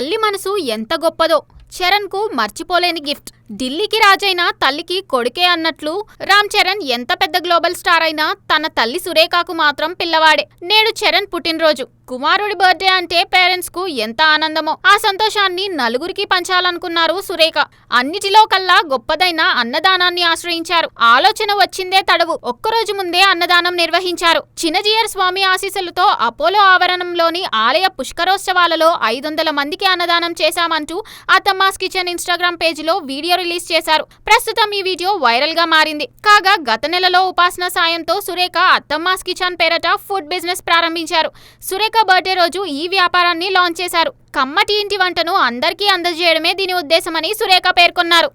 తల్లి మనసు ఎంత గొప్పదో చరణ్కు మర్చిపోలేని గిఫ్ట్. ఢిల్లీకి రాజైన తల్లికి కొడుకే అన్నట్లు రామ్ చరణ్ ఎంత పెద్ద గ్లోబల్ స్టార్ అయినా తన తల్లి సురేఖకు మాత్రం పిల్లవాడే. నేడు చరణ్ పుట్టినరోజు. కుమారుడి బర్త్డే అంటే పేరెంట్స్కు ఎంత ఆనందమో. ఆ సంతోషాన్ని నలుగురికి పంచాలనుకున్నారు సురేఖ. అన్నిటిలో కల్లా గొప్పదైన అన్నదానాన్ని ఆశ్రయించారు. ఆలోచన వచ్చిందే తడవు. ఒక్కరోజు ముందే అన్నదానం నిర్వహించారు. చిన్నజీయర్ స్వామి ఆశీస్సులతో అపోలో ఆవరణంలోని ఆలయ పుష్కరోత్సవాలలో ఐదు వందల మందికి అన్నదానం చేశామంటూ అత్తమ్మాస్ కిచెన్ ఇన్స్టాగ్రామ్ పేజీలో వీడియో రిలీజ్ చేశారు. ప్రస్తుతం ఈ వీడియో వైరల్గా మారింది. కాగా గత నెలలో ఉపాసన సాయంతో సురేఖ అత్తమ్మాస్ కిచెన్ పేరట ఫుడ్ బిజినెస్ ప్రారంభించారు. సురేఖ బర్త్డే రోజు ఈ వ్యాపారాన్ని లాంచ్ చేశారు. కమ్మటి ఇంటి వంటను అందరికీ అందజేయడమే దీని ఉద్దేశమని సురేఖ పేర్కొన్నారు.